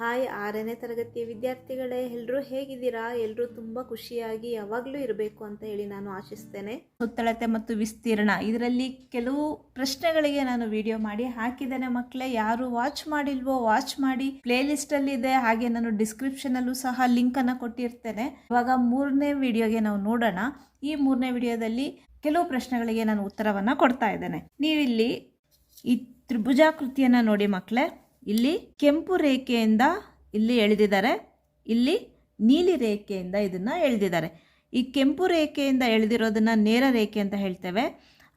Hi, ಆರನೇ ತರಗತಿಯ ವಿದ್ಯಾರ್ಥಿಗಳೇ ಎಲ್ಲರೂ ಹೇಗಿದ್ದೀರಾ? ಎಲ್ಲರೂ ತುಂಬ ಖುಷಿಯಾಗಿ ಯಾವಾಗಲೂ ಇರಬೇಕು ಅಂತ ಹೇಳಿ ನಾನು ಆಶಿಸ್ತೇನೆ. ಸುತ್ತಳತೆ ಮತ್ತು ವಿಸ್ತೀರ್ಣ, ಇದರಲ್ಲಿ ಕೆಲವು ಪ್ರಶ್ನೆಗಳಿಗೆ ನಾನು ವಿಡಿಯೋ ಮಾಡಿ ಹಾಕಿದ್ದೇನೆ ಮಕ್ಕಳೇ. ಯಾರು ವಾಚ್ ಮಾಡಿಲ್ವೋ ವಾಚ್ ಮಾಡಿ ಪ್ಲೇ ಲಿಸ್ಟ್ ಅಲ್ಲಿ ಇದೆ, ಹಾಗೆ ನಾನು ಡಿಸ್ಕ್ರಿಪ್ಷನ್ ಅಲ್ಲೂ ಸಹ ಲಿಂಕ್ ಅನ್ನ ಕೊಟ್ಟಿರ್ತೇನೆ. ಇವಾಗ ಮೂರನೇ ವಿಡಿಯೋಗೆ ನಾವು ನೋಡೋಣ. ಈ ಮೂರನೇ ವಿಡಿಯೋದಲ್ಲಿ ಕೆಲವು ಪ್ರಶ್ನೆಗಳಿಗೆ ನಾನು ಉತ್ತರವನ್ನ ಕೊಡ್ತಾ ಇದ್ದೇನೆ. ನೀವಿಲ್ಲಿ ಈ ತ್ರಿಭುಜಾಕೃತಿಯನ್ನ ನೋಡಿ ಮಕ್ಕಳೇ. ಇಲ್ಲಿ ಕೆಂಪು ರೇಖೆಯಿಂದ ಇಲ್ಲಿ ಎಳೆದಿದ್ದಾರೆ. ಇಲ್ಲಿ ನೀಲಿ ರೇಖೆಯಿಂದ ಇದನ್ನು ಎಳೆದಿದ್ದಾರೆ. ಈ ಕೆಂಪು ರೇಖೆಯಿಂದ ಎಳೆದಿರೋದನ್ನು ನೇರ ರೇಖೆ ಅಂತ ಹೇಳ್ತೇವೆ.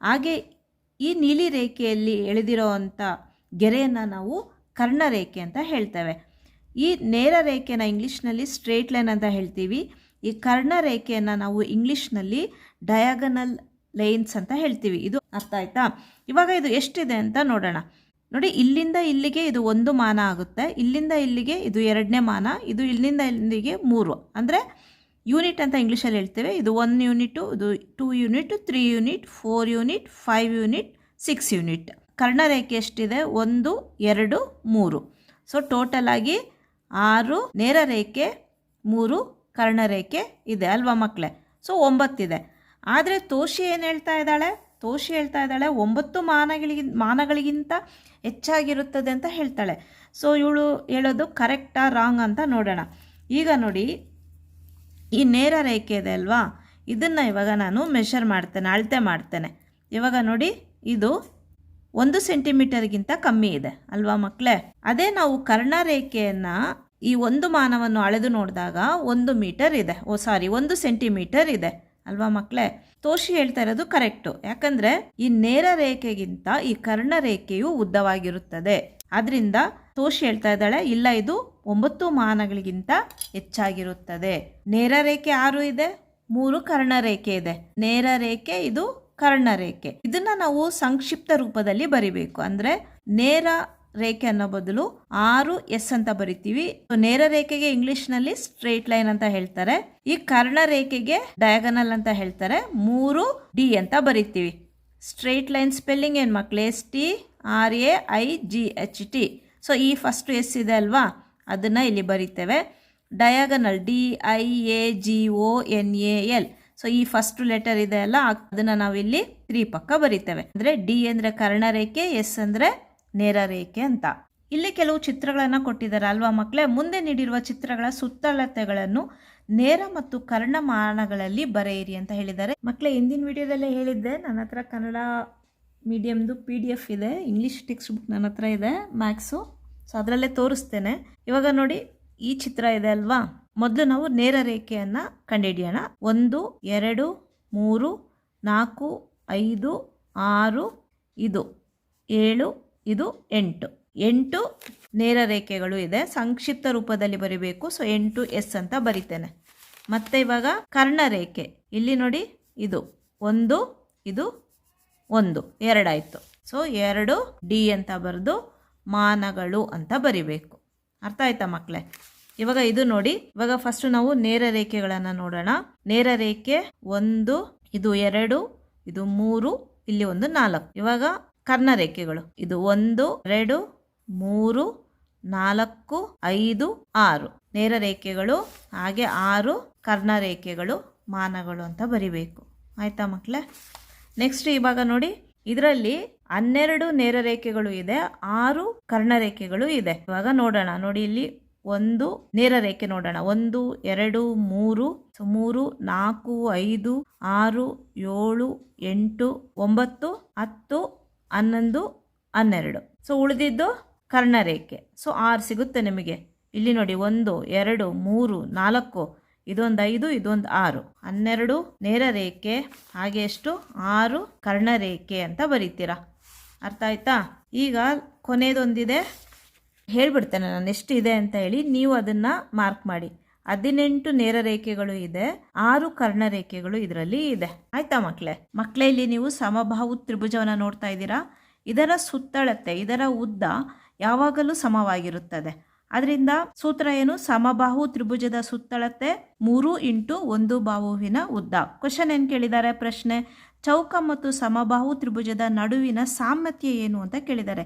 ಹಾಗೆ ಈ ನೀಲಿ ರೇಖೆಯಲ್ಲಿ ಎಳೆದಿರೋವಂಥ ಗೆರೆಯನ್ನು ನಾವು ಕರ್ಣರೇಖೆ ಅಂತ ಹೇಳ್ತೇವೆ. ಈ ನೇರ ರೇಖೆನ ಇಂಗ್ಲೀಷ್ನಲ್ಲಿ ಸ್ಟ್ರೇಟ್ ಲೈನ್ ಅಂತ ಹೇಳ್ತೀವಿ. ಈ ಕರ್ಣ ರೇಖೆಯನ್ನು ನಾವು ಇಂಗ್ಲೀಷ್ನಲ್ಲಿ ಡಯಾಗನಲ್ ಲೈನ್ಸ್ ಅಂತ ಹೇಳ್ತೀವಿ. ಇದು ಅರ್ಥ ಆಯ್ತಾ? ಇವಾಗ ಇದು ಎಷ್ಟಿದೆ ಅಂತ ನೋಡೋಣ. ನೋಡಿ, ಇಲ್ಲಿಂದ ಇಲ್ಲಿಗೆ ಇದು ಒಂದು ಮಾನ ಆಗುತ್ತೆ. ಇಲ್ಲಿಂದ ಇಲ್ಲಿಗೆ ಇದು ಎರಡನೇ ಮಾನ, ಇದು ಇಲ್ಲಿಂದ ಇಲ್ಲಿಗೆ ಮೂರು. ಅಂದರೆ ಯೂನಿಟ್ ಅಂತ ಇಂಗ್ಲೀಷಲ್ಲಿ ಹೇಳ್ತೇವೆ. ಇದು ಒನ್ ಯೂನಿಟು ಇದು two unit three unit four unit five unit six unit ಕರ್ಣರೇಖೆ ಎಷ್ಟಿದೆ? ಒಂದು, ಎರಡು, ಮೂರು. ಸೊ ಟೋಟಲ್ ಆಗಿ ಆರು, ನೇರ ರೇಖೆ, ಮೂರು ಕರ್ಣರೇಖೆ ಇದೆ ಅಲ್ವಾ ಮಕ್ಕಳೇ ಸೊ ಒಂಬತ್ತಿದೆ. ಆದರೆ ತೋಷಿ ಏನು ಹೇಳ್ತಾ ಇದ್ದಾಳೆ? ತೋಷಿ ಹೇಳ್ತಾ ಇದ್ದಾಳೆ, ಒಂಬತ್ತು ಮಾನಗಳಿಗೆ ಮಾನಗಳಿಗಿಂತ ಹೆಚ್ಚಾಗಿರುತ್ತದೆ ಅಂತ ಹೇಳ್ತಾಳೆ. ಸೊ ಇವಳು ಹೇಳೋದು ಕರೆಕ್ಟಾ ರಾಂಗ್ ಅಂತ ನೋಡೋಣ. ಈಗ ನೋಡಿ, ಈ ನೇರ ರೇಖೆ ಇದೆ ಅಲ್ವಾ? ಇದನ್ನು ಇವಾಗ ನಾನು ಮೆಷರ್ ಮಾಡ್ತೇನೆ, ಅಳತೆ ಮಾಡ್ತೇನೆ. ಇವಾಗ ನೋಡಿ, ಇದು ಒಂದು ಸೆಂಟಿಮೀಟರ್ಗಿಂತ ಕಮ್ಮಿ ಇದೆ ಅಲ್ವಾ ಮಕ್ಕಳೇ ಅದೇ ನಾವು ಕರ್ಣ ರೇಖೆಯನ್ನು ಈ ಒಂದು ಮಾನವನ್ನು ಅಳೆದು ನೋಡಿದಾಗ ಒಂದು ಮೀಟರ್ ಇದೆ. ಓ ಸಾರಿ ಒಂದು ಸೆಂಟಿಮೀಟರ್ ಇದೆ. ಅಲ್ವಾ ಮಕ್ಕಳೇ ತೋಷಿ ಹೇಳ್ತಾ ಇರೋದು ಕರೆಕ್ಟು. ಯಾಕಂದ್ರೆ ಈ ನೇರ ರೇಖೆಗಿಂತ ಈ ಕರ್ಣ ರೇಖೆಯು ಉದ್ದವಾಗಿರುತ್ತದೆ. ಆದ್ರಿಂದ ತೋಷಿ ಹೇಳ್ತಾ ಇದ್ದಾಳೆ, ಇಲ್ಲ, ಇದು ಒಂಬತ್ತು ಮಾನಗಳಿಗಿಂತ ಹೆಚ್ಚಾಗಿರುತ್ತದೆ. ನೇರ ರೇಖೆ ಆರು ಇದೆ, ಮೂರು ಕರ್ಣ ರೇಖೆ ಇದೆ. ನೇರ ರೇಖೆ, ಇದು ಕರ್ಣ ರೇಖೆ. ಇದನ್ನ ನಾವು ಸಂಕ್ಷಿಪ್ತ ರೂಪದಲ್ಲಿ ಬರಿಬೇಕು. ಅಂದ್ರೆ ನೇರ ರೇಖೆ ಅನ್ನೋ ಬದಲು ಆರು ಎಸ್ ಅಂತ ಬರಿತೀವಿ. ನೇರ ರೇಖೆಗೆ ಇಂಗ್ಲಿಷ್ನಲ್ಲಿ ಸ್ಟ್ರೇಟ್ ಲೈನ್ ಅಂತ ಹೇಳ್ತಾರೆ. ಈ ಕರ್ಣ ರೇಖೆಗೆ ಡಯಾಗನಲ್ ಅಂತ ಹೇಳ್ತಾರೆ. ಮೂರು ಡಿ ಅಂತ ಬರಿತೀವಿ. ಸ್ಟ್ರೇಟ್ ಲೈನ್ ಸ್ಪೆಲ್ಲಿಂಗ್ ಏನು ಮಕ್ಳು? S T R A I G H T so ಈ ಫಸ್ಟ್ ಎಸ್ ಇದೆ ಅಲ್ವಾ? ಅದನ್ನ ಇಲ್ಲಿ ಬರಿತೇವೆ. Diagonal D I A G O N A L so ಈ ಫಸ್ಟ್ ಲೆಟರ್ ಇದೆ ಅಲ್ಲ, ಅದನ್ನ ನಾವಿಲ್ಲಿ ತ್ರೀ ಪಕ್ಕ ಬರಿತೇವೆ. ಅಂದ್ರೆ ಡಿ ಅಂದ್ರೆ ಕರ್ಣ ರೇಖೆ ಎಸ್ ಅಂದ್ರೆ ನೇರ ರೇಖೆ ಅಂತ. ಇಲ್ಲಿ ಕೆಲವು ಚಿತ್ರಗಳನ್ನು ಕೊಟ್ಟಿದ್ದಾರೆ ಅಲ್ವಾ ಮಕ್ಕಳೇ ಮುಂದೆ ನೀಡಿರುವ ಚಿತ್ರಗಳ ಸುತ್ತಳತೆಗಳನ್ನು ನೇರ ಮತ್ತು ಕರ್ಣಮಾನಗಳಲ್ಲಿ ಬರೆಯಿರಿ ಅಂತ ಹೇಳಿದ್ದಾರೆ. ಮಕ್ಕಳೇ ಹಿಂದಿನ ವಿಡಿಯೋದಲ್ಲೇ ಹೇಳಿದ್ದೆ, ನನ್ನ ಹತ್ರ ಕನ್ನಡ ಮೀಡಿಯಮ್ದು ಪಿ ಡಿ ಎಫ್ ಇದೆ, ಇಂಗ್ಲೀಷ್ ಟೆಕ್ಸ್ಟ್ ಬುಕ್ ನನ್ನ ಹತ್ರ ಇದೆ, ಮ್ಯಾಕ್ಸು. ಸೊ, ಅದರಲ್ಲೇ ತೋರಿಸ್ತೇನೆ. ಇವಾಗ ನೋಡಿ, ಈ ಚಿತ್ರ ಇದೆ ಅಲ್ವಾ? ಮೊದಲು ನಾವು ನೇರ ರೇಖೆಯನ್ನು ಕಂಡುಹಿಡಿಯೋಣ ಒಂದು, ಎರಡು, ಮೂರು, ನಾಲ್ಕು, ಐದು, ಆರು, ಇದು, ಏಳು ಇದು ಎಂಟು. ಎಂಟು ನೇರ ರೇಖೆಗಳು ಇದೆ. ಸಂಕ್ಷಿಪ್ತ ರೂಪದಲ್ಲಿ ಬರಿಬೇಕು. ಸೊ ಎಂಟು ಎಸ್ ಅಂತ ಬರಿತೇನೆ. ಮತ್ತೆ ಇವಾಗ ಕರ್ಣ ರೇಖೆ. ಇಲ್ಲಿ ನೋಡಿ, ಇದು ಒಂದು ಇದು ಒಂದು. ಎರಡಾಯಿತು. ಸೊ ಎರಡು ಡಿ ಅಂತ ಬರೆದು ಮಾನಗಳು ಅಂತ ಬರಿಬೇಕು. ಅರ್ಥ ಆಯ್ತಾ ಮಕ್ಕಳೇ ಇವಾಗ ಇದು ನೋಡಿ, ಇವಾಗ ಫಸ್ಟ್ ನಾವು ನೇರ ರೇಖೆಗಳನ್ನು ನೋಡೋಣ. ನೇರ ರೇಖೆ ಒಂದು, ಇದು ಎರಡು, ಇದು ಮೂರು, ಇಲ್ಲಿ ಒಂದು ನಾಲ್ಕು. ಇವಾಗ ಕರ್ಣ ರೇಖೆಗಳು. ಇದು ಒಂದು, ಎರಡು, ಮೂರು, ನಾಲ್ಕು, ಐದು, ಆರು. ನೇರ ರೇಖೆಗಳು, ಹಾಗೆ ಆರು ಕರ್ಣ ರೇಖೆಗಳು, ಮಾನಗಳು ಅಂತ ಬರಿಬೇಕು. ಆಯ್ತಾ ಮಕ್ಕಳೇ ನೆಕ್ಸ್ಟ್ ಇವಾಗ ನೋಡಿ. ಇದರಲ್ಲಿ ಹನ್ನೆರಡು ನೇರ ರೇಖೆಗಳು ಇದೆ, ಆರು ಕರ್ಣ ರೇಖೆಗಳು ಇದೆ. ಇವಾಗ ನೋಡೋಣ. ನೋಡಿ ಇಲ್ಲಿ ಒಂದು ನೇರ ರೇಖೆ ನೋಡೋಣ. ಒಂದು, ಎರಡು, ಮೂರು ಮೂರು, ನಾಲ್ಕು, ಐದು, ಆರು, ಏಳು, ಎಂಟು, ಒಂಬತ್ತು, ಹತ್ತು ಹನ್ನೊಂದು, ಹನ್ನೆರಡು. ಸೊ ಉಳಿದಿದ್ದು ಕರ್ಣರೇಖೆ. ಸೊ ಆರು ಸಿಗುತ್ತೆ ನಿಮಗೆ. ಇಲ್ಲಿ ನೋಡಿ, ಒಂದು, ಎರಡು, ಮೂರು, ನಾಲ್ಕು, ಇದೊಂದು ಐದು, ಇದೊಂದು ಆರು. ಹನ್ನೆರಡು ನೇರ ರೇಖೆ, ಹಾಗೆ ಎಷ್ಟು? ಆರು ಕರ್ಣರೇಖೆ ಅಂತ ಬರೀತೀರಾ. ಅರ್ಥ ಆಯ್ತಾ? ಈಗ ಕೊನೆಯದೊಂದಿದೆ ಹೇಳ್ಬಿಡ್ತೇನೆ ನಾನು, ಎಷ್ಟು ಇದೆ ಅಂತ ಹೇಳಿ ನೀವು ಅದನ್ನು ಮಾರ್ಕ್ ಮಾಡಿ. ಹದಿನೆಂಟು ನೇರ ರೇಖೆಗಳು ಇದೆ, ಆರು ಕರ್ಣ ರೇಖೆಗಳು ಇದರಲ್ಲಿ ಇದೆ. ಆಯ್ತಾ ಮಕ್ಕಳೇ ಮಕ್ಕಳೇ ಇಲ್ಲಿ ನೀವು ಸಮಬಾಹು ತ್ರಿಭುಜವನ್ನು ನೋಡ್ತಾ ಇದ್ದೀರಾ? ಇದರ ಸುತ್ತಳತೆ, ಇದರ ಉದ್ದ ಯಾವಾಗಲೂ ಸಮವಾಗಿರುತ್ತದೆ. ಅದರಿಂದ ಸೂತ್ರ ಏನು? ಸಮಬಾಹು ತ್ರಿಭುಜದ ಸುತ್ತಳತೆ ಮೂರು ಇಂಟು ಒಂದು ಬಾಹುವಿನ ಉದ್ದ. ಕ್ವಶನ್ ಏನು ಕೇಳಿದ್ದಾರೆ ಪ್ರಶ್ನೆ? ಚೌಕ ಮತ್ತು ಸಮಬಾಹು ತ್ರಿಭುಜದ ನಡುವಿನ ಸಾಮ್ಯತೆ ಏನು ಅಂತ ಕೇಳಿದ್ದಾರೆ.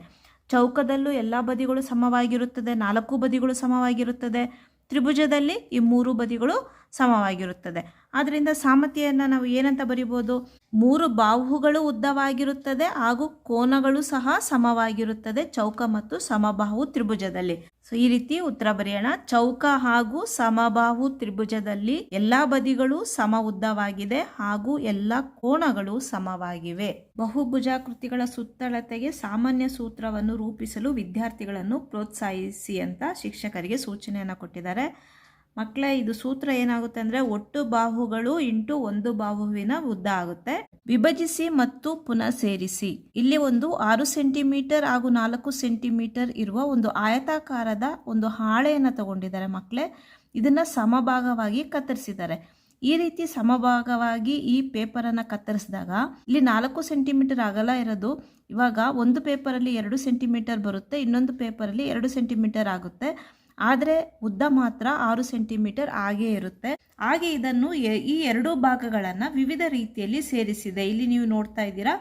ಚೌಕದಲ್ಲೂ ಎಲ್ಲ ಬದಿಗಳು ಸಮವಾಗಿರುತ್ತದೆ, ನಾಲ್ಕು ಬದಿಗಳು ಸಮವಾಗಿರುತ್ತದೆ. ತ್ರಿಭುಜದಲ್ಲಿ ಈ ಮೂರು ಬದಿಗಳು ಸಮವಾಗಿರುತ್ತದೆ. ಆದ್ದರಿಂದ ಸಾಮತಿಯನ್ನು ನಾವು ಏನಂತ ಬರಿಬೋದು? ಮೂರು ಬಾಹುಗಳು ಉದ್ದವಾಗಿರುತ್ತದೆ ಹಾಗೂ ಕೋನಗಳು ಸಹ ಸಮವಾಗಿರುತ್ತದೆ. ಚೌಕ ಮತ್ತು ಸಮಬಾಹು ತ್ರಿಭುಜದಲ್ಲಿ. ಸೊ ಈ ರೀತಿ ಉತ್ತರ ಬರೆಯೋಣ. ಚೌಕ ಹಾಗೂ ಸಮಬಾಹು ತ್ರಿಭುಜದಲ್ಲಿ ಎಲ್ಲಾ ಬದಿಗಳು ಸಮ ಉದ್ದವಾಗಿದೆ ಹಾಗೂ ಎಲ್ಲ ಕೋಣಗಳು ಸಮವಾಗಿವೆ. ಬಹುಭುಜಾಕೃತಿಗಳ ಸುತ್ತಳತೆಗೆ ಸಾಮಾನ್ಯ ಸೂತ್ರವನ್ನು ರೂಪಿಸಲು ವಿದ್ಯಾರ್ಥಿಗಳನ್ನು ಪ್ರೋತ್ಸಾಹಿಸಿ ಅಂತ ಶಿಕ್ಷಕರಿಗೆ ಸೂಚನೆಯನ್ನು ಕೊಟ್ಟಿದ್ದಾರೆ. ಮಕ್ಕಳೇ ಇದು ಸೂತ್ರ ಏನಾಗುತ್ತೆ ಅಂದರೆ ಒಟ್ಟು ಬಾಹುಗಳು ಇಂಟು ಒಂದು ಬಾಹುವಿನ ಉದ್ದ ಆಗುತ್ತೆ. ವಿಭಜಿಸಿ ಮತ್ತು ಪುನಃ ಸೇರಿಸಿ. ಇಲ್ಲಿ ಒಂದು ಆರು ಸೆಂಟಿಮೀಟರ್ ಹಾಗೂ ನಾಲ್ಕು ಸೆಂಟಿಮೀಟರ್ ಇರುವ ಒಂದು ಆಯತಾಕಾರದ ಒಂದು ಹಾಳೆಯನ್ನು ತಗೊಂಡಿದ್ದಾರೆ ಮಕ್ಕಳೇ ಇದನ್ನು ಸಮಭಾಗವಾಗಿ ಕತ್ತರಿಸಿದ್ದಾರೆ. ಈ ರೀತಿ ಸಮಭಾಗವಾಗಿ ಈ ಪೇಪರನ್ನು ಕತ್ತರಿಸಿದಾಗ ಇಲ್ಲಿ ನಾಲ್ಕು ಸೆಂಟಿಮೀಟರ್ ಅಗಲ ಇರೋದು. ಇವಾಗ ಒಂದು ಪೇಪರಲ್ಲಿ ಎರಡು ಸೆಂಟಿಮೀಟರ್ ಬರುತ್ತೆ, ಇನ್ನೊಂದು ಪೇಪರಲ್ಲಿ ಎರಡು ಸೆಂಟಿಮೀಟರ್ ಆಗುತ್ತೆ. ಆದರೆ ಉದ್ದ ಮಾತ್ರ ಆರು ಸೆಂಟಿಮೀಟರ್ ಹಾಗೇ ಇರುತ್ತೆ. ಹಾಗೆ ಇದನ್ನು ಈ ಎರಡು ಭಾಗಗಳನ್ನು ವಿವಿಧ ರೀತಿಯಲ್ಲಿ ಸೇರಿಸಿದೆ. ಇಲ್ಲಿ ನೀವು ನೋಡ್ತಾ ಇದ್ದೀರಾ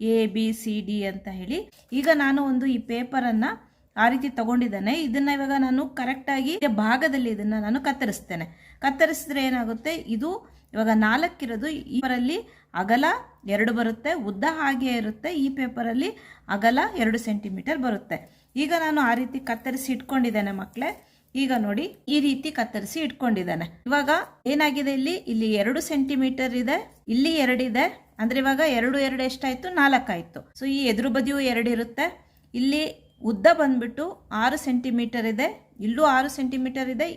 ಎ, ಬಿ, ಸಿ, ಡಿ ಅಂತ ಹೇಳಿ. ಈಗ ನಾನು ಒಂದು ಈ ಪೇಪರನ್ನು ಆ ರೀತಿ ತಗೊಂಡಿದ್ದೇನೆ. ಇದನ್ನ ಇವಾಗ ನಾನು ಕರೆಕ್ಟಾಗಿ ಭಾಗದಲ್ಲಿ ಇದನ್ನ ನಾನು ಕತ್ತರಿಸ್ತೇನೆ. ಕತ್ತರಿಸಿದ್ರೆ ಏನಾಗುತ್ತೆ? ಇದು ಇವಾಗ ನಾಲ್ಕಿರೋದು ಇವರಲ್ಲಿ ಅಗಲ ಎರಡು ಬರುತ್ತೆ. ಉದ್ದ ಹಾಗೆ ಇರುತ್ತೆ. ಈ ಪೇಪರಲ್ಲಿ ಅಗಲ ಎರಡು ಸೆಂಟಿಮೀಟರ್ ಬರುತ್ತೆ. ಈಗ ನಾನು ಆ ರೀತಿ ಕತ್ತರಿಸಿ ಇಟ್ಕೊಂಡಿದ್ದೇನೆ ಮಕ್ಕಳೇ ಈಗ ನೋಡಿ, ಈ ರೀತಿ ಕತ್ತರಿಸಿ ಇಟ್ಕೊಂಡಿದ್ದಾನೆ. ಇವಾಗ ಏನಾಗಿದೆ ಇಲ್ಲಿ? ಇಲ್ಲಿ ಎರಡು ಸೆಂಟಿಮೀಟರ್ ಇದೆ, ಇಲ್ಲಿ ಎರಡಿದೆ ಅಂದ್ರೆ ಇವಾಗ ಎರಡು ಎರಡು ಎಷ್ಟಾಯ್ತು? ನಾಲ್ಕಾಯ್ತು. ಸೊ ಈ ಎದುರು ಬದಿಯೂ ಎರಡಿರುತ್ತೆ ಇಲ್ಲಿ ಉದ್ದ ಬಂದ್ಬಿಟ್ಟು ಆರು ಸೆಂಟಿಮೀಟರ್ ಇದೆ. ಇಲ್ಲೂ ಆರು ಸೆಂಟಿಮೀಟರ್ ಇದೆ.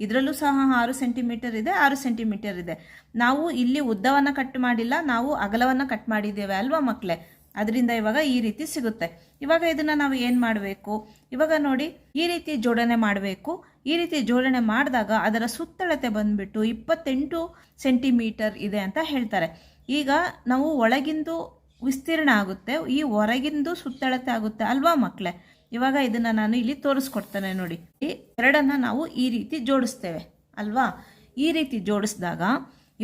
ಇದರಲ್ಲೂ ಸಹ ಆರು ಸೆಂಟಿಮೀಟರ್ ಇದೆ, ಆರು ಸೆಂಟಿಮೀಟರ್ ಇದೆ. ನಾವು ಇಲ್ಲಿ ಉದ್ದವನ್ನು ಕಟ್ ಮಾಡಿಲ್ಲ, ನಾವು ಅಗಲವನ್ನು ಕಟ್ ಮಾಡಿದ್ದೇವೆ ಅಲ್ವಾ ಮಕ್ಕಳೇ ಅದರಿಂದ ಇವಾಗ ಈ ರೀತಿ ಸಿಗುತ್ತೆ. ಇವಾಗ ಇದನ್ನು ನಾವು ಏನು ಮಾಡಬೇಕು? ಇವಾಗ ನೋಡಿ, ಈ ರೀತಿ ಜೋಡಣೆ ಮಾಡಬೇಕು. ಈ ರೀತಿ ಜೋಡಣೆ ಮಾಡಿದಾಗ ಅದರ ಸುತ್ತಳತೆ ಬಂದ್ಬಿಟ್ಟು ಇಪ್ಪತ್ತೆಂಟು ಸೆಂಟಿಮೀಟರ್ ಇದೆ ಅಂತ ಹೇಳ್ತಾರೆ. ಈಗ ನಾವು ಒಳಗಿಂದು ವಿಸ್ತೀರ್ಣ ಆಗುತ್ತೆ, ಈ ಹೊರಗಿಂದು ಸುತ್ತಳತೆ ಆಗುತ್ತೆ ಅಲ್ವಾ ಮಕ್ಕಳೇ ಇವಾಗ ಇದನ್ನು ನಾನು ಇಲ್ಲಿ ತೋರಿಸ್ಕೊಡ್ತೇನೆ ನೋಡಿ. ಈ ಎರಡನ್ನು ನಾವು ಈ ರೀತಿ ಜೋಡಿಸ್ತೇವೆ ಅಲ್ವಾ? ಈ ರೀತಿ ಜೋಡಿಸಿದಾಗ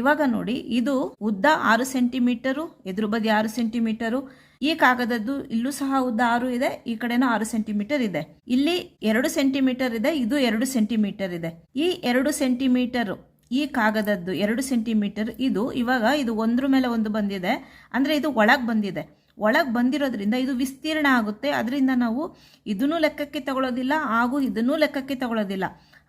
ಇವಾಗ ನೋಡಿ, ಇದು ಉದ್ದ ಆರು ಸೆಂಟಿಮೀಟರು, ಎದುರು ಬದಿ ಆರು ಸೆಂಟಿಮೀಟರು. ಈ ಕಾಗದದ್ದು ಇಲ್ಲೂ ಸಹ ಉದ್ದ ಆರು ಇದೆ, ಈ ಕಡೆನೂ ಆರು ಸೆಂಟಿಮೀಟರ್ ಇದೆ. ಇಲ್ಲಿ ಎರಡು ಸೆಂಟಿಮೀಟರ್ ಇದೆ, ಇದು ಎರಡು ಸೆಂಟಿಮೀಟರ್ ಇದೆ. ಈ ಎರಡು ಸೆಂಟಿಮೀಟರ್, ಈ ಕಾಗದದ್ದು ಎರಡು ಸೆಂಟಿಮೀಟರ್, ಇದು ಇವಾಗ ಇದು ಒಂದ್ರ ಮೇಲೆ ಒಂದು ಬಂದಿದೆ, ಅಂದ್ರೆ ಇದು ಒಳಗ್ ಬಂದಿದೆ. ಒಳಗೆ ಬಂದಿರೋದ್ರಿಂದ ಇದು ವಿಸ್ತೀರ್ಣ ಆಗುತ್ತೆ. ಅದರಿಂದ ನಾವು ಇದನ್ನೂ ಲೆಕ್ಕಕ್ಕೆ ತಗೊಳ್ಳೋದಿಲ್ಲ ಹಾಗೂ ಇದನ್ನೂ ಲೆಕ್ಕಕ್ಕೆ ತಗೊಳ್ಳೋದಿಲ್ಲ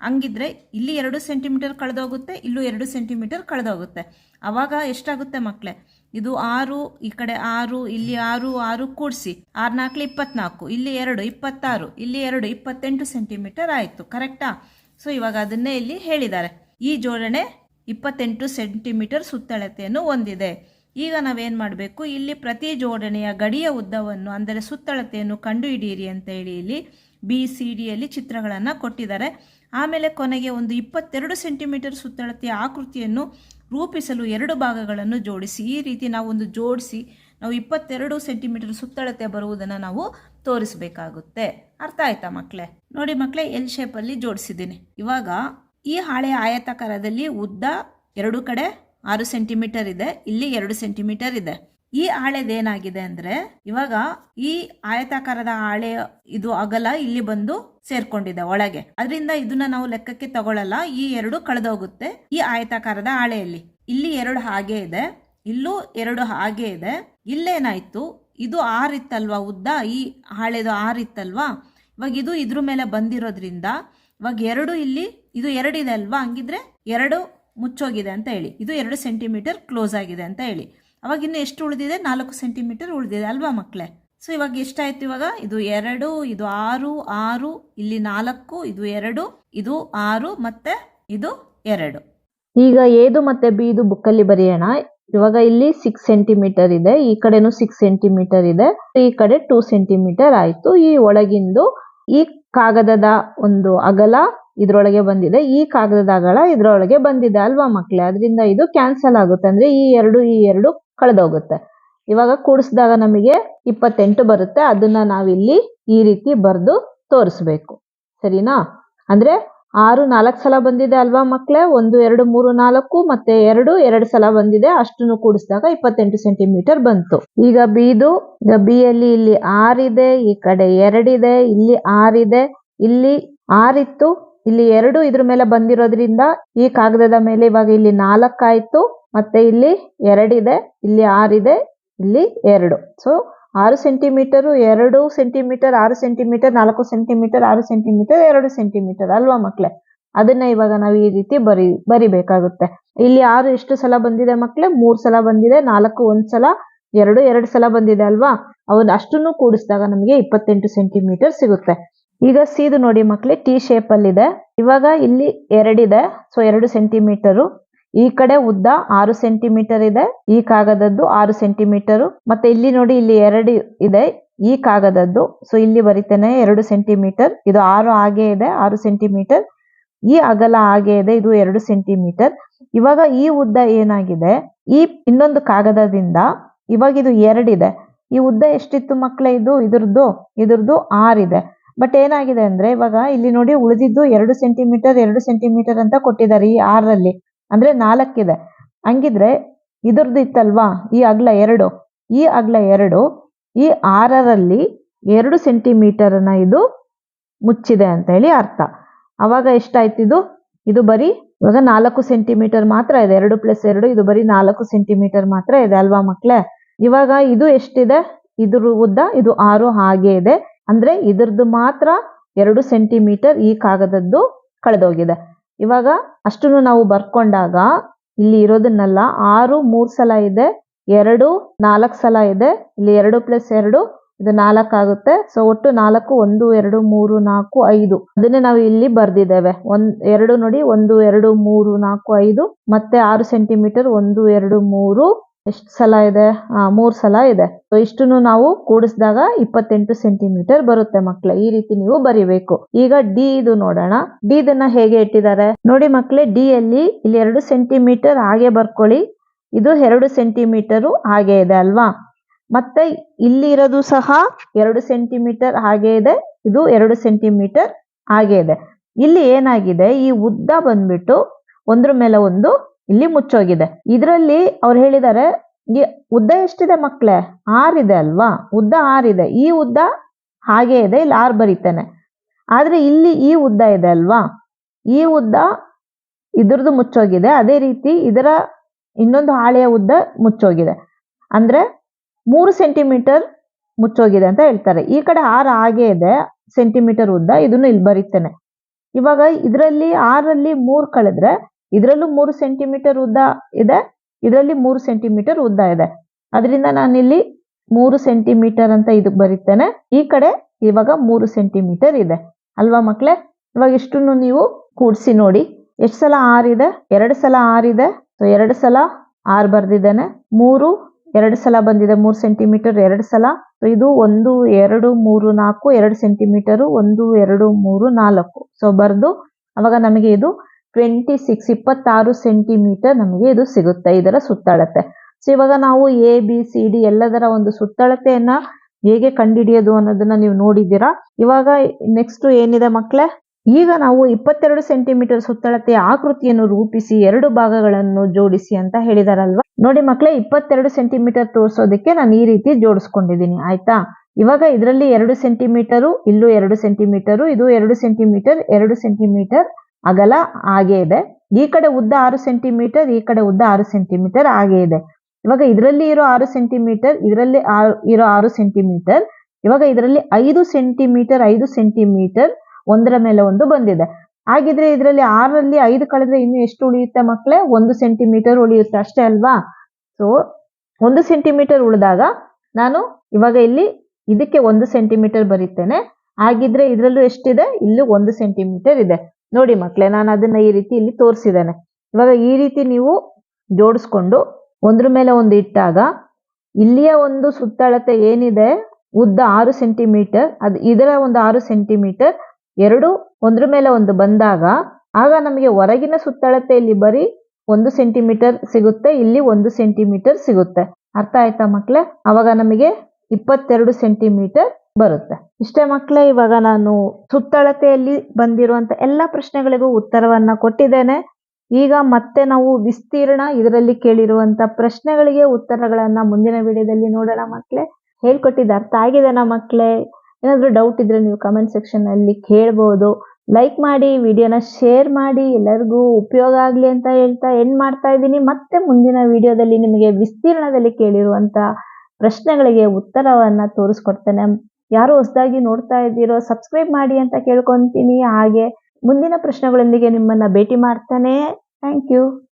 ಹಂಗಿದ್ರೆ ಇಲ್ಲಿ ಎರಡು ಸೆಂಟಿಮೀಟರ್ ಕಳೆದೋಗುತ್ತೆ, ಇಲ್ಲೂ ಎರಡು ಸೆಂಟಿಮೀಟರ್ ಕಳೆದೋಗುತ್ತೆ. ಅವಾಗ ಎಷ್ಟಾಗುತ್ತೆ ಮಕ್ಕಳೆ ಇದು ಆರು, ಈ ಕಡೆ ಆರು, ಇಲ್ಲಿ ಆರು ಆರು ಕೂಡಿಸಿ. ಆರು ನಾಲ್ಕು ಇಪ್ಪತ್ನಾಲ್ಕು, ಇಲ್ಲಿ ಎರಡು, ಇಪ್ಪತ್ತಾರು, ಇಲ್ಲಿ ಎರಡು, ಇಪ್ಪತ್ತೆಂಟು ಸೆಂಟಿಮೀಟರ್ ಆಯಿತು. ಕರೆಕ್ಟಾ? ಸೊ, ಇವಾಗ ಅದನ್ನೇ ಇಲ್ಲಿ ಹೇಳಿದ್ದಾರೆ. ಈ ಜೋಡಣೆ ಇಪ್ಪತ್ತೆಂಟು ಸೆಂಟಿಮೀಟರ್ ಸುತ್ತಳತೆಯನ್ನು ಹೊಂದಿದೆ. ಈಗ ನಾವೇನು ಮಾಡಬೇಕು? ಇಲ್ಲಿ ಪ್ರತಿ ಜೋಡಣೆಯ ಗಡಿಯ ಉದ್ದವನ್ನು, ಅಂದರೆ ಸುತ್ತಳತೆಯನ್ನು ಕಂಡುಹಿಡಿಯಿರಿ ಅಂತ ಹೇಳಿ ಇಲ್ಲಿ ಬಿ ಸಿ ಡಿಯಲ್ಲಿ ಚಿತ್ರಗಳನ್ನು ಕೊಟ್ಟಿದ್ದಾರೆ. ಆಮೇಲೆ ಕೊನೆಗೆ ಒಂದು ಇಪ್ಪತ್ತೆರಡು ಸೆಂಟಿಮೀಟರ್ ಸುತ್ತಳತೆಯ ಆಕೃತಿಯನ್ನು ರೂಪಿಸಲು ಎರಡು ಭಾಗಗಳನ್ನು ಜೋಡಿಸಿ. ಈ ರೀತಿ ನಾವು ಒಂದು ಜೋಡಿಸಿ, ನಾವು ಇಪ್ಪತ್ತೆರಡು ಸೆಂಟಿಮೀಟರ್ ಸುತ್ತಳತೆ ಬರುವುದನ್ನು ನಾವು ತೋರಿಸಬೇಕಾಗುತ್ತೆ. ಅರ್ಥ ಆಯ್ತಾ ಮಕ್ಕಳೇ ನೋಡಿ ಮಕ್ಕಳೇ ಎಲ್ ಶೇಪಲ್ಲಿ ಜೋಡಿಸಿದ್ದೀನಿ. ಇವಾಗ ಈ ಹಾಳೆ ಆಯತಾಕಾರದಲ್ಲಿ ಉದ್ದ ಎರಡು ಕಡೆ ಆರು ಸೆಂಟಿಮೀಟರ್ ಇದೆ, ಇಲ್ಲಿ ಎರಡು ಸೆಂಟಿಮೀಟರ್ ಇದೆ. ಈ ಹಾಳೆದೇನಾಗಿದೆ ಅಂದ್ರೆ, ಇವಾಗ ಈ ಆಯತಾಕಾರದ ಹಾಳೆ ಇದು ಅಗಲ ಇಲ್ಲಿ ಬಂದು ಸೇರ್ಕೊಂಡಿದೆ ಒಳಗೆ. ಅದರಿಂದ ಇದನ್ನ ನಾವು ಲೆಕ್ಕಕ್ಕೆ ತಗೊಳ್ಳಲ್ಲ ಈ ಎರಡು ಕಳೆದೋಗುತ್ತೆ ಈ ಆಯತಾಕಾರದ ಹಾಳೆಯಲ್ಲಿ ಇಲ್ಲಿ ಎರಡು ಹಾಗೆ ಇದೆ, ಇಲ್ಲೂ ಎರಡು ಹಾಗೆ ಇದೆ. ಇಲ್ಲೇನಾಯ್ತು? ಇದು ಆರಿತ್ತಲ್ವಾ ಉದ್ದ? ಈ ಹಾಳೆದು ಆರಿತ್ತಲ್ವಾ ಇವಾಗ ಇದು ಇದ್ರ ಮೇಲೆ ಬಂದಿರೋದ್ರಿಂದ, ಇವಾಗ ಎರಡು ಇಲ್ಲಿ, ಇದು ಎರಡು ಇದೆ ಅಲ್ವಾ? ಹಂಗಿದ್ರೆ ಎರಡು ಮುಚ್ಚೋಗಿದೆ ಅಂತ ಹೇಳಿ. ಇದು ಎರಡು ಸೆಂಟಿಮೀಟರ್ ಕ್ಲೋಸ್ ಆಗಿದೆ ಅಂತ ಹೇಳಿ. ಅವಾಗ ಇನ್ನು ಎಷ್ಟು ಉಳಿದಿದೆ? ನಾಲ್ಕು ಸೆಂಟಿಮೀಟರ್ ಉಳಿದಿದೆ ಅಲ್ವಾ ಮಕ್ಕಳೇ ಸೊ ಇವಾಗ ಎಷ್ಟಾಯ್ತು ಇವಾಗ? ಇದು ಎರಡು, ಇದು ಆರು ಆರು, ಇಲ್ಲಿ ನಾಲ್ಕು, ಇದು ಎರಡು, ಇದು ಆರು, ಮತ್ತೆ ಇದು ಎರಡು. ಈಗ ಏದು ಮತ್ತೆ ಬಿದು ಬುಕ್ಕಲ್ಲಿ ಬರೆಯೋಣ. ಇವಾಗ ಇಲ್ಲಿ ಸಿಕ್ಸ್ ಸೆಂಟಿಮೀಟರ್ ಇದೆ, ಈ ಕಡೆನೂ ಸಿಕ್ಸ್ ಸೆಂಟಿಮೀಟರ್ ಇದೆ, ಈ ಕಡೆ ಟೂ ಸೆಂಟಿಮೀಟರ್ ಆಯ್ತು. ಈ ಒಳಗಿಂದು ಈ ಕಾಗದದ ಒಂದು ಅಗಲ ಇದ್ರೊಳಗೆ ಬಂದಿದೆ. ಈ ಕಾಗದದ ಇದರೊಳಗೆ ಇದ್ರೊಳಗೆ ಬಂದಿದೆ ಅಲ್ವಾ ಮಕ್ಕಳೇ ಅದರಿಂದ ಇದು ಕ್ಯಾನ್ಸಲ್ ಆಗುತ್ತೆ. ಅಂದ್ರೆ ಈ ಎರಡು ಈ ಎರಡು ಕಳೆದೋಗುತ್ತೆ. ಇವಾಗ ಕೂಡಿಸಿದಾಗ ನಮಗೆ ಇಪ್ಪತ್ತೆಂಟು ಬರುತ್ತೆ. ಅದನ್ನ ನಾವಿಲ್ಲಿ ಈ ರೀತಿ ಬರೆದು ತೋರಿಸ್ಬೇಕು. ಸರಿನಾ? ಅಂದ್ರೆ ಆರು, ನಾಲ್ಕು ಸಲ ಬಂದಿದೆ ಅಲ್ವಾ ಮಕ್ಕಳೇ ಒಂದು, ಎರಡು, ಮೂರು, ನಾಲ್ಕು ಮತ್ತೆ ಎರಡು ಎರಡು ಸಲ ಬಂದಿದೆ. ಅಷ್ಟನ್ನು ಕೂಡಿಸಿದಾಗ ಇಪ್ಪತ್ತೆಂಟು ಸೆಂಟಿಮೀಟರ್ ಬಂತು. ಈಗ ಬಿದು, ಈಗ ಬಿಯಲ್ಲಿ ಇಲ್ಲಿ ಆರಿದೆ, ಈ ಕಡೆ ಎರಡಿದೆ, ಇಲ್ಲಿ ಆರಿದೆ, ಇಲ್ಲಿ ಆರಿತ್ತು ಇಲ್ಲಿ ಎರಡು ಇದ್ರ ಮೇಲೆ ಬಂದಿರೋದ್ರಿಂದ ಈ ಕಾಗದದ ಮೇಲೆ ಇವಾಗ ಇಲ್ಲಿ ನಾಲ್ಕಾಯ್ತು, ಮತ್ತೆ ಇಲ್ಲಿ ಎರಡಿದೆ, ಇಲ್ಲಿ ಆರಿದೆ, ಇಲ್ಲಿ ಎರಡು. ಸೊ ಆರು ಸೆಂಟಿಮೀಟರು ಎರಡು ಸೆಂಟಿಮೀಟರ್ ಆರು ಸೆಂಟಿಮೀಟರ್ ನಾಲ್ಕು ಸೆಂಟಿಮೀಟರ್ ಆರು ಸೆಂಟಿಮೀಟರ್ ಎರಡು ಸೆಂಟಿಮೀಟರ್ ಅಲ್ವಾ ಮಕ್ಳೆ? ಅದನ್ನ ಇವಾಗ ನಾವು ಈ ರೀತಿ ಬರಿ, ಬರಿಬೇಕಾಗುತ್ತೆ. ಇಲ್ಲಿ ಆರು ಎಷ್ಟು ಸಲ ಬಂದಿದೆ ಮಕ್ಳೆ? ಮೂರ್ ಸಲ ಬಂದಿದೆ, ನಾಲ್ಕು ಒಂದ್ಸಲ, ಎರಡು ಎರಡು ಸಲ ಬಂದಿದೆ ಅಲ್ವಾ? ಅವನ್ ಅಷ್ಟನ್ನು ಕೂಡಿಸಿದಾಗ ನಮಗೆ ಇಪ್ಪತ್ತೆಂಟು ಸೆಂಟಿಮೀಟರ್ ಸಿಗುತ್ತೆ. ಈಗ ಸೀದು ನೋಡಿ ಮಕ್ಳಿ ಟಿ ಶೇಪ್ ಅಲ್ಲಿ ಇದೆ ಇವಾಗ ಇಲ್ಲಿ ಎರಡಿದೆ ಸೊ ಎರಡು ಸೆಂಟಿಮೀಟರು ಈ ಕಡೆ ಉದ್ದ ಆರು ಸೆಂಟಿಮೀಟರ್ ಇದೆ, ಈ ಕಾಗದದ್ದು ಆರು ಸೆಂಟಿಮೀಟರ್ ಮತ್ತೆ ಇಲ್ಲಿ ನೋಡಿ, ಇಲ್ಲಿ ಎರಡು ಇದೆ, ಈ ಕಾಗದದ್ದು. ಸೊ ಇಲ್ಲಿ ಬರಿತೇನೆ ಎರಡು ಸೆಂಟಿಮೀಟರ್ ಇದು ಆರು ಹಾಗೆ ಇದೆ, ಆರು ಸೆಂಟಿಮೀಟರ್ ಈ ಅಗಲ ಹಾಗೆ ಇದೆ, ಇದು ಎರಡು ಸೆಂಟಿಮೀಟರ್ ಇವಾಗ ಈ ಉದ್ದ ಏನಾಗಿದೆ? ಈ ಇನ್ನೊಂದು ಕಾಗದದಿಂದ ಇವಾಗ ಇದು ಎರಡಿದೆ. ಈ ಉದ್ದ ಎಷ್ಟಿತ್ತು ಮಕ್ಕಳೇ ಇದು? ಇದ್ರದ್ದು ಇದ್ರದ್ದು ಆರಿದೆ. ಬಟ್ ಏನಾಗಿದೆ ಅಂದ್ರೆ ಇವಾಗ ಇಲ್ಲಿ ನೋಡಿ ಉಳಿದಿದ್ದು ಎರಡು ಸೆಂಟಿಮೀಟರ್ ಎರಡು ಸೆಂಟಿಮೀಟರ್ ಅಂತ ಕೊಟ್ಟಿದ್ದಾರೆ ಈ ಆರಲ್ಲಿ ಅಂದ್ರೆ ನಾಲ್ಕಿದೆ. ಹಂಗಿದ್ರೆ ಇದ್ರದ್ದು ಇತ್ತಲ್ವಾ? ಈ ಅಗ್ಲ ಎರಡು. ಈ ಅಗ್ಲ ಎರಡು, ಈ ಆರರಲ್ಲಿ ಎರಡು ಸೆಂಟಿಮೀಟರ್ ಅನ್ನ ಇದು ಮುಚ್ಚಿದೆ ಅಂತ ಹೇಳಿ ಅರ್ಥ. ಅವಾಗ ಎಷ್ಟಾಯ್ತು ಇದು? ಇದು ಬರೀ ಇವಾಗ ನಾಲ್ಕು ಸೆಂಟಿಮೀಟರ್ ಮಾತ್ರ ಇದೆ. ಎರಡು ಪ್ಲಸ್ ಎರಡು, ಇದು ಬರೀ ನಾಲ್ಕು ಸೆಂಟಿಮೀಟರ್ ಮಾತ್ರ ಇದೆ ಅಲ್ವಾ ಮಕ್ಕಳೇ ಇವಾಗ ಇದು ಎಷ್ಟಿದೆ? ಇದ್ರ ಉದ್ದ ಇದು ಆರು ಹಾಗೆ ಇದೆ. ಅಂದ್ರೆ ಇದರದ್ದು ಮಾತ್ರ ಎರಡು ಸೆಂಟಿಮೀಟರ್ ಈ ಕಾಗದದ್ದು ಕಳೆದೋಗಿದೆ. ಇವಾಗ ಅಷ್ಟನ್ನು ನಾವು ಬರ್ಕೊಂಡಾಗ ಇಲ್ಲಿ ಇರೋದನ್ನೆಲ್ಲ ಆರು, ಮೂರು ಸಲ ಇದೆ, ಎರಡು, ನಾಲ್ಕು ಸಲ ಇದೆ, ಇಲ್ಲಿ ಎರಡು ಪ್ಲಸ್ ಎರಡು, ಇದು ನಾಲ್ಕು ಆಗುತ್ತೆ. ಸೊ ಒಟ್ಟು ನಾಲ್ಕು, ಒಂದು, ಎರಡು, ಮೂರು, ನಾಲ್ಕು, ಐದು. ಅದನ್ನೇ ನಾವು ಇಲ್ಲಿ ಬರ್ದಿದ್ದೇವೆ. ಒಂದ್ ಎರಡು ನೋಡಿ, ಒಂದು, ಎರಡು, ಮೂರು, ನಾಲ್ಕು, ಐದು, ಮತ್ತೆ ಆರು ಸೆಂಟಿಮೀಟರ್ ಒಂದು, ಎರಡು, ಮೂರು ಎಷ್ಟು ಸಲ ಇದೆ? ಮೂರು ಸಲ ಇದೆ. ಸೊ ಇಷ್ಟನ್ನು ನಾವು ಕೂಡಿಸಿದಾಗ ಇಪ್ಪತ್ತೆಂಟು ಸೆಂಟಿಮೀಟರ್ ಬರುತ್ತೆ ಮಕ್ಳೇ. ಈ ರೀತಿ ನೀವು ಬರಿಬೇಕು. ಈಗ ಡಿ ಇದು ನೋಡೋಣ. ಡಿ ಇದನ್ನ ಹೇಗೆ ಇಟ್ಟಿದ್ದಾರೆ? ನೋಡಿ ಮಕ್ಳೆ ಡಿ ಅಲ್ಲಿ ಇಲ್ಲಿ ಎರಡು ಸೆಂಟಿಮೀಟರ್ ಹಾಗೆ ಬರ್ಕೊಳ್ಳಿ. ಇದು ಎರಡು ಸೆಂಟಿಮೀಟರು ಹಾಗೆ ಇದೆ ಅಲ್ವಾ? ಮತ್ತೆ ಇಲ್ಲಿ ಇರೋದು ಸಹ ಎರಡು ಸೆಂಟಿಮೀಟರ್ ಹಾಗೆ ಇದೆ. ಇದು ಎರಡು ಸೆಂಟಿಮೀಟರ್ ಹಾಗೆ ಇದೆ. ಇಲ್ಲಿ ಏನಾಗಿದೆ? ಈ ಉದ್ದ ಬಂದ್ಬಿಟ್ಟು ಒಂದ್ರ ಮೇಲೆ ಒಂದು ಇಲ್ಲಿ ಮುಚ್ಚೋಗಿದೆ. ಇದರಲ್ಲಿ ಅವ್ರು ಹೇಳಿದ್ದಾರೆ ಈ ಉದ್ದ ಎಷ್ಟಿದೆ ಮಕ್ಕಳೇ ಆರಿದೆ ಅಲ್ವಾ? ಉದ್ದ ಆರಿದೆ. ಈ ಉದ್ದ ಹಾಗೆ ಇದೆ, ಇಲ್ಲಿ ಆರ್ ಬರೀತೇನೆ. ಆದ್ರೆ ಇಲ್ಲಿ ಈ ಉದ್ದ ಇದೆ ಅಲ್ವಾ? ಈ ಉದ್ದ ಇದ್ರದ್ದು ಮುಚ್ಚೋಗಿದೆ, ಅದೇ ರೀತಿ ಇದರ ಇನ್ನೊಂದು ಹಾಳೆಯ ಉದ್ದ ಮುಚ್ಚೋಗಿದೆ. ಅಂದ್ರೆ ಮೂರು ಸೆಂಟಿಮೀಟರ್ ಮುಚ್ಚೋಗಿದೆ ಅಂತ ಹೇಳ್ತಾರೆ. ಈ ಕಡೆ ಆರು ಹಾಗೆ ಇದೆ, ಸೆಂಟಿಮೀಟರ್ ಉದ್ದ, ಇದನ್ನು ಇಲ್ಲಿ ಬರೀತೇನೆ. ಇವಾಗ ಇದರಲ್ಲಿ ಆರಲ್ಲಿ ಮೂರ್ ಕಳೆದ್ರೆ ಇದರಲ್ಲೂ ಮೂರು ಸೆಂಟಿಮೀಟರ್ ಉದ್ದ ಇದೆ, ಇದರಲ್ಲಿ ಮೂರು ಸೆಂಟಿಮೀಟರ್ ಉದ್ದ ಇದೆ. ಅದರಿಂದ ನಾನಿಲ್ಲಿ ಮೂರು ಸೆಂಟಿಮೀಟರ್ ಅಂತ ಇದಕ್ಕೆ ಬರೀತೇನೆ. ಈ ಕಡೆ ಇವಾಗ ಮೂರು ಸೆಂಟಿಮೀಟರ್ ಇದೆ. ಅಲ್ವಾ ಮಕ್ಕಳೇ ಇವಾಗ ಇಷ್ಟನ್ನು ನೀವು ಕೂಡಿಸಿ ನೋಡಿ. ಎಷ್ಟು ಸಲ ಆರಿದೆ ಎರಡು ಸಲ ಆರಿದೆ ಸೊ ಎರಡು ಸಲ ಆರು ಬರ್ದಿದ್ದೇನೆ. ಮೂರು, ಎರಡು ಸಲ ಬಂದಿದೆ. ಮೂರು ಸೆಂಟಿಮೀಟರ್ ಎರಡು ಸಲ. ಸೊ ಇದು ಒಂದು, ಎರಡು, ಮೂರು, ನಾಲ್ಕು, ಎರಡು ಸೆಂಟಿಮೀಟರು ಒಂದು, ಎರಡು, ಮೂರು, ನಾಲ್ಕು. ಸೊ ಬರ್ದು ಅವಾಗ ನಮಗೆ ಇದು ಟ್ವೆಂಟಿ ಸಿಕ್ಸ್, ಇಪ್ಪತ್ತಾರು ಸೆಂಟಿಮೀಟರ್ ನಮಗೆ ಇದು ಸಿಗುತ್ತೆ, ಇದರ ಸುತ್ತಳತೆ. ಸೊ ಇವಾಗ ನಾವು ಎ ಬಿ ಸಿ ಡಿ ಎಲ್ಲದರ ಒಂದು ಸುತ್ತಳತೆಯನ್ನ ಹೇಗೆ ಕಂಡುಹಿಡಿಯೋದು ಅನ್ನೋದನ್ನ ನೀವು ನೋಡಿದ್ದೀರಾ? ಇವಾಗ ನೆಕ್ಸ್ಟ್ ಏನಿದೆ ಮಕ್ಕಳೇ ಈಗ ನಾವು ಇಪ್ಪತ್ತೆರಡು ಸೆಂಟಿಮೀಟರ್ ಸುತ್ತಳತೆಯ ಆಕೃತಿಯನ್ನು ರೂಪಿಸಿ, ಎರಡು ಭಾಗಗಳನ್ನು ಜೋಡಿಸಿ ಅಂತ ಹೇಳಿದಾರಲ್ವಾ? ನೋಡಿ ಮಕ್ಕಳೇ ಇಪ್ಪತ್ತೆರಡು ಸೆಂಟಿಮೀಟರ್ ತೋರಿಸೋದಕ್ಕೆ ನಾನು ಈ ರೀತಿ ಜೋಡಿಸ್ಕೊಂಡಿದ್ದೀನಿ, ಆಯ್ತಾ? ಇವಾಗ ಇದರಲ್ಲಿ ಎರಡು ಸೆಂಟಿಮೀಟರು, ಇಲ್ಲೂ ಎರಡು ಸೆಂಟಿಮೀಟರು, ಇದು ಎರಡು ಸೆಂಟಿಮೀಟರ್ ಎರಡು ಸೆಂಟಿಮೀಟರ್ ಅಗಲ ಹಾಗೆ ಇದೆ. ಈ ಕಡೆ ಉದ್ದ ಆರು ಸೆಂಟಿಮೀಟರ್ ಈ ಕಡೆ ಉದ್ದ ಆರು ಸೆಂಟಿಮೀಟರ್ ಹಾಗೆ ಇದೆ. ಇವಾಗ ಇದರಲ್ಲಿ ಇರೋ ಆರು ಸೆಂಟಿಮೀಟರ್ ಇದರಲ್ಲಿ ಇರೋ ಆರು ಸೆಂಟಿಮೀಟರ್ ಇವಾಗ ಇದರಲ್ಲಿ ಐದು ಸೆಂಟಿಮೀಟರ್ ಐದು ಸೆಂಟಿಮೀಟರ್ ಒಂದರ ಮೇಲೆ ಒಂದು ಬಂದಿದೆ. ಹಾಗಿದ್ರೆ ಇದರಲ್ಲಿ ಆರಲ್ಲಿ ಐದು ಕಳೆದ್ರೆ ಇನ್ನು ಎಷ್ಟು ಉಳಿಯುತ್ತೆ ಮಕ್ಕಳೇ ಒಂದು ಸೆಂಟಿಮೀಟರ್ ಉಳಿಯುತ್ತೆ ಅಷ್ಟೇ ಅಲ್ವಾ? ಸೊ ಒಂದು ಸೆಂಟಿಮೀಟರ್ ಉಳಿದಾಗ ನಾನು ಇವಾಗ ಇಲ್ಲಿ ಇದಕ್ಕೆ ಒಂದು ಸೆಂಟಿಮೀಟರ್ ಬರೀತೇನೆ. ಹಾಗಿದ್ರೆ ಇದರಲ್ಲೂ ಎಷ್ಟಿದೆ? ಇಲ್ಲೂ ಒಂದು ಸೆಂಟಿಮೀಟರ್ ಇದೆ. ನೋಡಿ ಮಕ್ಕಳೇ ನಾನು ಅದನ್ನ ಈ ರೀತಿ ಇಲ್ಲಿ ತೋರಿಸಿದ್ದೇನೆ. ಇವಾಗ ಈ ರೀತಿ ನೀವು ಜೋಡಿಸ್ಕೊಂಡು ಒಂದ್ರ ಮೇಲೆ ಒಂದು ಇಟ್ಟಾಗ ಇಲ್ಲಿಯ ಒಂದು ಸುತ್ತಳತೆ ಏನಿದೆ, ಉದ್ದ ಆರು ಸೆಂಟಿಮೀಟರ್, ಅದು ಇದರ ಒಂದು ಆರು ಸೆಂಟಿಮೀಟರ್, ಎರಡು ಒಂದ್ರ ಮೇಲೆ ಒಂದು ಬಂದಾಗ ಆಗ ನಮಗೆ ಹೊರಗಿನ ಸುತ್ತಳತೆ ಇಲ್ಲಿ ಬರೀ ಒಂದು ಸೆಂಟಿಮೀಟರ್ ಸಿಗುತ್ತೆ, ಇಲ್ಲಿ ಒಂದು ಸೆಂಟಿಮೀಟರ್ ಸಿಗುತ್ತೆ. ಅರ್ಥ ಆಯ್ತಾ ಮಕ್ಕಳೇ ಅವಾಗ ನಮಗೆ ಇಪ್ಪತ್ತೆರಡು ಸೆಂಟಿಮೀಟರ್ ಬರುತ್ತೆ. ಇಷ್ಟೇ ಮಕ್ಕಳೇ ಇವಾಗ ನಾನು ಸುತ್ತಳತೆಯಲ್ಲಿ ಬಂದಿರುವಂತ ಎಲ್ಲ ಪ್ರಶ್ನೆಗಳಿಗೂ ಉತ್ತರವನ್ನ ಕೊಟ್ಟಿದ್ದೇನೆ. ಈಗ ಮತ್ತೆ ನಾವು ವಿಸ್ತೀರ್ಣ ಇದರಲ್ಲಿ ಕೇಳಿರುವಂತ ಪ್ರಶ್ನೆಗಳಿಗೆ ಉತ್ತರಗಳನ್ನ ಮುಂದಿನ ವಿಡಿಯೋದಲ್ಲಿ ನೋಡೋಣ ಮಕ್ಕಳೇ ಹೇಳ್ಕೊಟ್ಟಿದ್ದು ಅರ್ಥ ಆಗಿದೆನಾ ಮಕ್ಕಳೇ ಏನಾದರೂ ಡೌಟ್ ಇದ್ರೆ ನೀವು ಕಮೆಂಟ್ ಸೆಕ್ಷನ್ ಅಲ್ಲಿ ಕೇಳ್ಬೋದು. ಲೈಕ್ ಮಾಡಿ, ವಿಡಿಯೋನ ಶೇರ್ ಮಾಡಿ, ಎಲ್ಲರಿಗೂ ಉಪಯೋಗ ಆಗಲಿ ಅಂತ ಹೇಳ್ತಾ ಎಂಡ್ ಮಾಡ್ತಾ ಇದ್ದೀನಿ. ಮತ್ತೆ ಮುಂದಿನ ವಿಡಿಯೋದಲ್ಲಿ ನಿಮಗೆ ವಿಸ್ತೀರ್ಣದಲ್ಲಿ ಕೇಳಿರುವಂತ ಪ್ರಶ್ನೆಗಳಿಗೆ ಉತ್ತರವನ್ನ ತೋರಿಸ್ಕೊಡ್ತೇನೆ. ಯಾರು ಹೊಸದಾಗಿ ನೋಡ್ತಾ ಇದ್ದೀರೋ ಸಬ್ಸ್ಕ್ರೈಬ್ ಮಾಡಿ ಅಂತ ಕೇಳ್ಕೊಂತೀನಿ. ಹಾಗೆ ಮುಂದಿನ ಪ್ರಶ್ನೆಗಳೊಂದಿಗೆ ನಿಮ್ಮನ್ನ ಭೇಟಿ ಮಾಡ್ತಾನೆ. Thank you